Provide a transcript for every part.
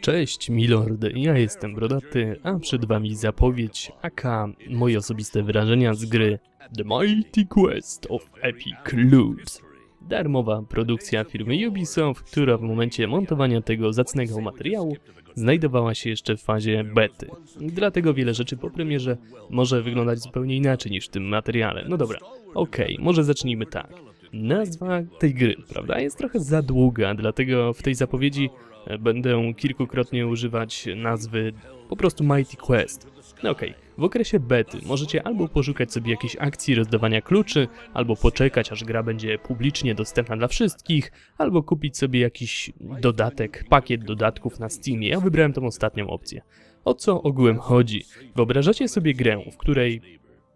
Cześć, milord, ja jestem Brodaty, a przed wami zapowiedź, aka moje osobiste wrażenia z gry The Mighty Quest of Epic Loops. Darmowa produkcja firmy Ubisoft, która w momencie montowania tego zacnego materiału znajdowała się jeszcze w fazie bety. Dlatego wiele rzeczy po premierze może wyglądać zupełnie inaczej niż w tym materiale. No dobra, okej, może zacznijmy tak. Nazwa tej gry, prawda, jest trochę za długa, dlatego w tej zapowiedzi będę kilkukrotnie używać nazwy po prostu Mighty Quest. No okej, w okresie bety możecie albo poszukać sobie jakiejś akcji rozdawania kluczy, albo poczekać aż gra będzie publicznie dostępna dla wszystkich, albo kupić sobie jakiś dodatek, pakiet dodatków na Steamie. Ja wybrałem tą ostatnią opcję. O co ogółem chodzi? Wyobrażacie sobie grę, w której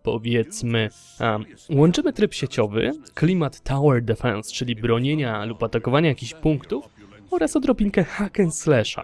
powiedzmy, um, łączymy tryb sieciowy, klimat Tower Defense, czyli bronienia lub atakowania jakichś punktów oraz odrobinkę hack and slasha,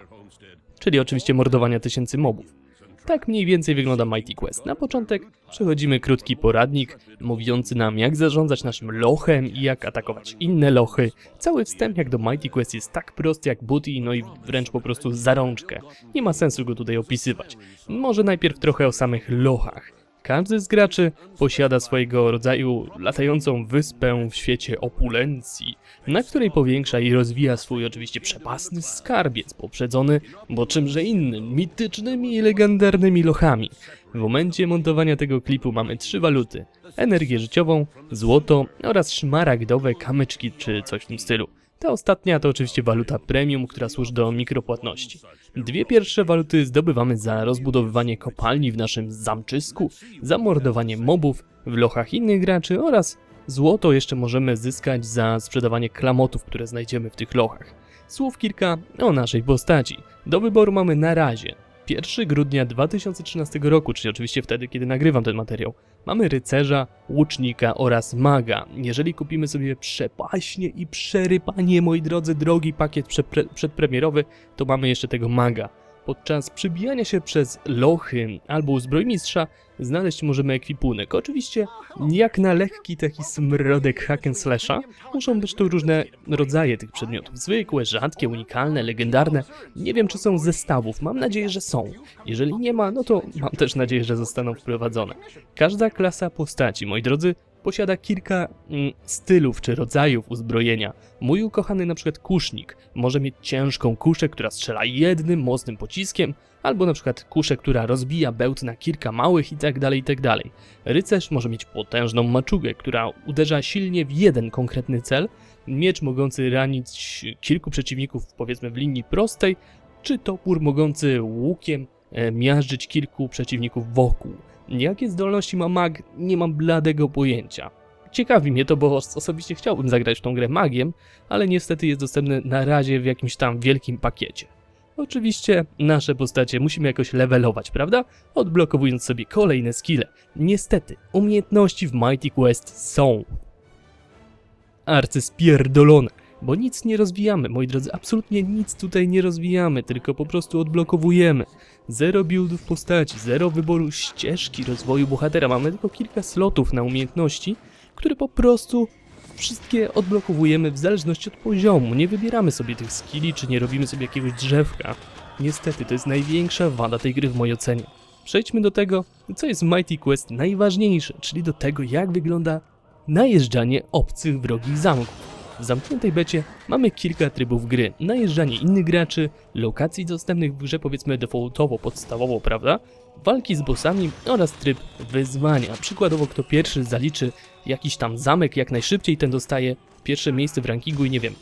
czyli oczywiście mordowania tysięcy mobów. Tak mniej więcej wygląda Mighty Quest. Na początek przechodzimy krótki poradnik mówiący nam jak zarządzać naszym lochem i jak atakować inne lochy. Cały wstęp jak do Mighty Quest jest tak prosty jak booty, no i wręcz po prostu za rączkę. Nie ma sensu go tutaj opisywać. Może najpierw trochę o samych lochach. Każdy z graczy posiada swojego rodzaju latającą wyspę w świecie opulencji, na której powiększa i rozwija swój oczywiście przepasny skarbiec, poprzedzony, bo czymże innym, mitycznymi i legendarnymi lochami. W momencie montowania tego klipu mamy trzy waluty. Energię życiową, złoto oraz szmaragdowe kamyczki czy coś w tym stylu. Ta ostatnia to oczywiście waluta premium, która służy do mikropłatności. Dwie pierwsze waluty zdobywamy za rozbudowywanie kopalni w naszym zamczysku, za mordowanie mobów w lochach innych graczy oraz złoto jeszcze możemy zyskać za sprzedawanie klamotów, które znajdziemy w tych lochach. Słów kilka o naszej postaci. Do wyboru mamy na razie 1 grudnia 2013 roku, czyli oczywiście wtedy, kiedy nagrywam ten materiał. Mamy rycerza, łucznika oraz maga. Jeżeli kupimy sobie przepaśnie i przerypanie, moi drodzy, drogi pakiet przedpremierowy, to mamy jeszcze tego maga. Podczas przybijania się przez lochy albo u zbrojmistrza znaleźć możemy ekwipunek. Oczywiście, jak na lekki taki smrodek hack and slasha, muszą być tu różne rodzaje tych przedmiotów. Zwykłe, rzadkie, unikalne, legendarne. Nie wiem, czy są zestawów. Mam nadzieję, że są. Jeżeli nie ma, no to mam też nadzieję, że zostaną wprowadzone. Każda klasa postaci, moi drodzy, posiada kilka mm, stylów czy rodzajów uzbrojenia. Mój ukochany na przykład kusznik może mieć ciężką kuszę, która strzela jednym mocnym pociskiem, albo na przykład kuszę, która rozbija bełt na kilka małych i tak dalej, i tak. Rycerz może mieć potężną maczugę, która uderza silnie w jeden konkretny cel, miecz mogący ranić kilku przeciwników powiedzmy w linii prostej, czy topór mogący łukiem e, miażdżyć kilku przeciwników wokół. Jakie zdolności ma mag, nie mam bladego pojęcia. Ciekawi mnie to, bo os- osobiście chciałbym zagrać w tą grę magiem, ale niestety jest dostępny na razie w jakimś tam wielkim pakiecie. Oczywiście nasze postacie musimy jakoś levelować, prawda? Odblokowując sobie kolejne skille. Niestety, umiejętności w Mighty Quest są arcyspierdolone, bo nic nie rozwijamy, moi drodzy, absolutnie nic tutaj nie rozwijamy, tylko po prostu odblokowujemy. Zero buildów postaci, zero wyboru ścieżki rozwoju bohatera, mamy tylko kilka slotów na umiejętności, które po prostu wszystkie odblokowujemy w zależności od poziomu. Nie wybieramy sobie tych skilli, czy nie robimy sobie jakiegoś drzewka. Niestety, to jest największa wada tej gry w mojej ocenie. Przejdźmy do tego, co jest Mighty Quest najważniejsze, czyli do tego, jak wygląda najeżdżanie obcych wrogich zamków. W zamkniętej becie mamy kilka trybów gry. Najeżdżanie innych graczy, lokacji dostępnych w grze powiedzmy defaultowo, podstawowo, prawda? Walki z bossami oraz tryb wyzwania. Przykładowo kto pierwszy zaliczy jakiś tam zamek jak najszybciej, ten dostaje pierwsze miejsce w rankingu i nie wiem,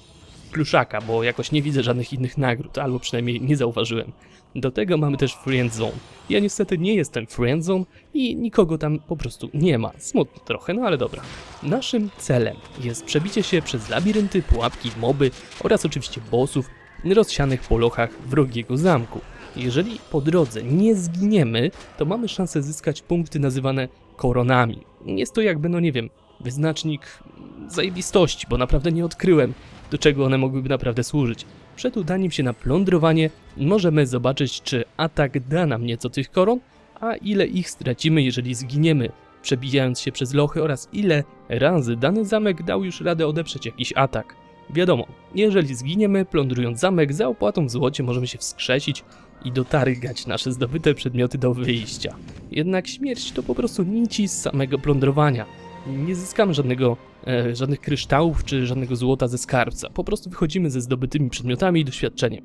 pluszaka, bo jakoś nie widzę żadnych innych nagród, albo przynajmniej nie zauważyłem. Do tego mamy też Friend Zone. Ja niestety nie jestem Friend Zone i nikogo tam po prostu nie ma. Smutno trochę, no ale dobra. Naszym celem jest przebicie się przez labirynty, pułapki, moby oraz oczywiście bossów rozsianych po lochach wrogiego zamku. Jeżeli po drodze nie zginiemy, to mamy szansę zyskać punkty nazywane koronami. Jest to jakby, no nie wiem, wyznacznik zajebistości, bo naprawdę nie odkryłem, do czego one mogłyby naprawdę służyć. Przed udaniem się na plądrowanie możemy zobaczyć, czy atak da nam nieco tych koron, a ile ich stracimy, jeżeli zginiemy, przebijając się przez lochy oraz ile razy dany zamek dał już radę odeprzeć jakiś atak. Wiadomo, jeżeli zginiemy, plądrując zamek, za opłatą w złocie możemy się wskrzesić i dotargać nasze zdobyte przedmioty do wyjścia. Jednak śmierć to po prostu nici z samego plądrowania. Nie zyskamy żadnego, e, żadnych kryształów czy żadnego złota ze skarbca. Po prostu wychodzimy ze zdobytymi przedmiotami i doświadczeniem.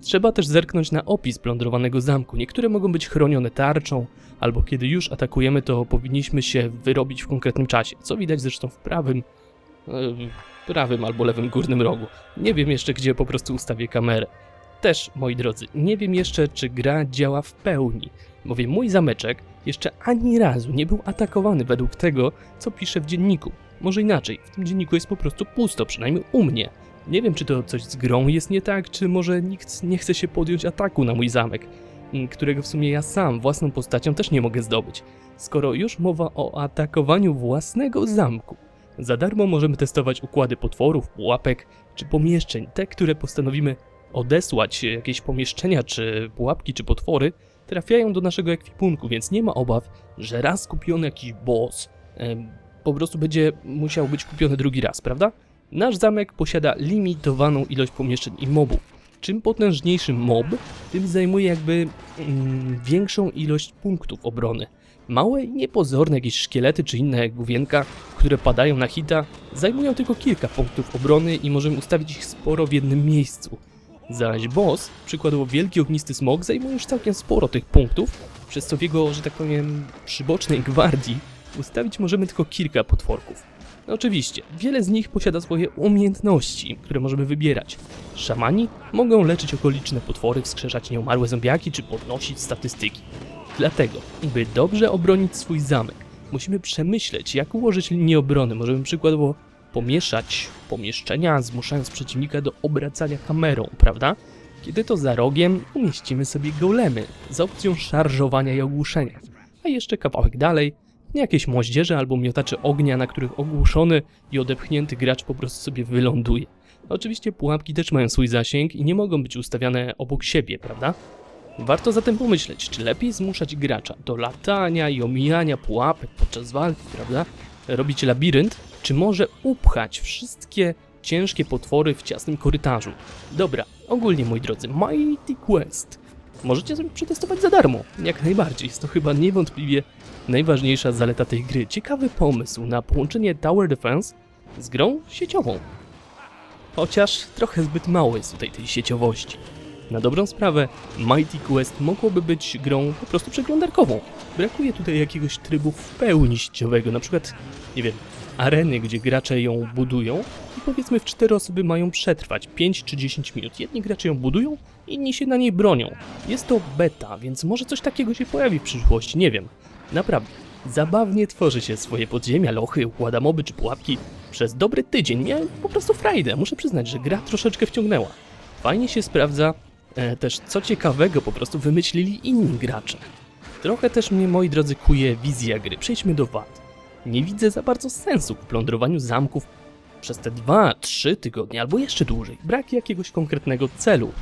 Trzeba też zerknąć na opis plądrowanego zamku. Niektóre mogą być chronione tarczą, albo kiedy już atakujemy, to powinniśmy się wyrobić w konkretnym czasie, co widać zresztą w prawym, e, prawym albo lewym górnym rogu. Nie wiem jeszcze, gdzie po prostu ustawię kamerę. Też, moi drodzy, nie wiem jeszcze, czy gra działa w pełni, bowiem mój zameczek jeszcze ani razu nie był atakowany według tego, co pisze w dzienniku. Może inaczej, w tym dzienniku jest po prostu pusto, przynajmniej u mnie. Nie wiem, czy to coś z grą jest nie tak, czy może nikt nie chce się podjąć ataku na mój zamek, m, którego w sumie ja sam własną postacią też nie mogę zdobyć. Skoro już mowa o atakowaniu własnego zamku, za darmo możemy testować układy potworów, pułapek czy pomieszczeń, te, które postanowimy odesłać, jakieś pomieszczenia czy pułapki czy potwory, trafiają do naszego ekwipunku, więc nie ma obaw, że raz kupiony jakiś boss po prostu będzie musiał być kupiony drugi raz, prawda? Nasz zamek posiada limitowaną ilość pomieszczeń i mobów. Czym potężniejszy mob, tym zajmuje jakby mm, większą ilość punktów obrony. Małe i niepozorne jakieś szkielety czy inne główienka, które padają na hita, zajmują tylko kilka punktów obrony i możemy ustawić ich sporo w jednym miejscu. Zaś boss, przykładowo wielki ognisty smog, zajmuje już całkiem sporo tych punktów, przez co w jego, że tak powiem, przybocznej gwardii ustawić możemy tylko kilka potworków. No oczywiście, wiele z nich posiada swoje umiejętności, które możemy wybierać. Szamani mogą leczyć okoliczne potwory, wskrzeszać nieumarłe zombiaki czy podnosić statystyki. Dlatego, by dobrze obronić swój zamek, musimy przemyśleć, jak ułożyć linię obrony. Możemy przykładowo pomieszać pomieszczenia, zmuszając przeciwnika do obracania kamerą, prawda? Kiedy to za rogiem umieścimy sobie golemy z opcją szarżowania i ogłuszenia. A jeszcze kawałek dalej, jakieś moździerze albo miotacze ognia, na których ogłuszony i odepchnięty gracz po prostu sobie wyląduje. Oczywiście pułapki też mają swój zasięg i nie mogą być ustawiane obok siebie, prawda? Warto zatem pomyśleć, czy lepiej zmuszać gracza do latania i omijania pułapek podczas walki, prawda? Robić labirynt, czy może upchać wszystkie ciężkie potwory w ciasnym korytarzu. Dobra, ogólnie moi drodzy, Mighty Quest możecie sobie przetestować za darmo, jak najbardziej. Jest to chyba niewątpliwie najważniejsza zaleta tej gry. Ciekawy pomysł na połączenie Tower Defense z grą sieciową. Chociaż trochę zbyt mało jest tutaj tej sieciowości. Na dobrą sprawę, Mighty Quest mogłoby być grą po prostu przeglądarkową. Brakuje tutaj jakiegoś trybu w pełni sieciowego, na przykład, nie wiem, areny, gdzie gracze ją budują i powiedzmy w cztery osoby mają przetrwać 5 czy 10 minut. Jedni gracze ją budują, inni się na niej bronią. Jest to beta, więc może coś takiego się pojawi w przyszłości, nie wiem. Naprawdę, zabawnie tworzy się swoje podziemia, lochy, układa moby czy pułapki. Przez dobry tydzień miałem po prostu frajdę. Muszę przyznać, że gra troszeczkę wciągnęła. Fajnie się sprawdza e, też, co ciekawego po prostu wymyślili inni gracze. Trochę też mnie, moi drodzy, kuje wizja gry. Przejdźmy do wad. Nie widzę za bardzo sensu w plądrowaniu zamków przez te 2-3 tygodnie albo jeszcze dłużej. Brak jakiegoś konkretnego celu.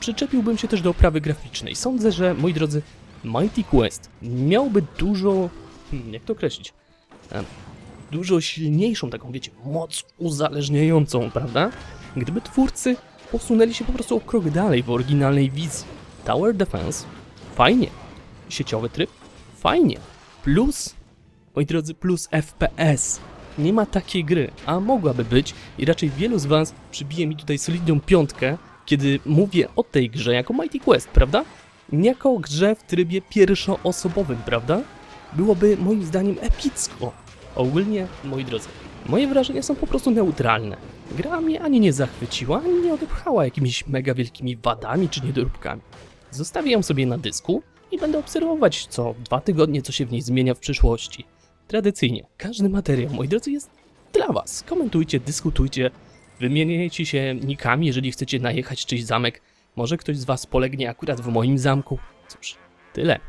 Przyczepiłbym się też do oprawy graficznej. Sądzę, że, moi drodzy, Mighty Quest miałby dużo. Hmm, jak to określić? Dużo silniejszą, taką, wiecie, moc uzależniającą, prawda? Gdyby twórcy posunęli się po prostu o krok dalej w oryginalnej wizji. Tower Defense fajnie. Sieciowy tryb fajnie. Plus, moi drodzy, plus FPS. Nie ma takiej gry, a mogłaby być i raczej wielu z Was przybije mi tutaj solidną piątkę, kiedy mówię o tej grze jako Mighty Quest, prawda? Nie jako grze w trybie pierwszoosobowym, prawda? Byłoby moim zdaniem epicko. Ogólnie, moi drodzy, moje wrażenia są po prostu neutralne. Gra mnie ani nie zachwyciła, ani nie odepchała jakimiś mega wielkimi wadami czy niedoróbkami. Zostawię ją sobie na dysku i będę obserwować co dwa tygodnie, co się w niej zmienia w przyszłości. Tradycyjnie, każdy materiał, moi drodzy, jest dla Was. Komentujcie, dyskutujcie, wymieniajcie się nikami, jeżeli chcecie najechać czyjś zamek. Może ktoś z Was polegnie akurat w moim zamku. Cóż, tyle.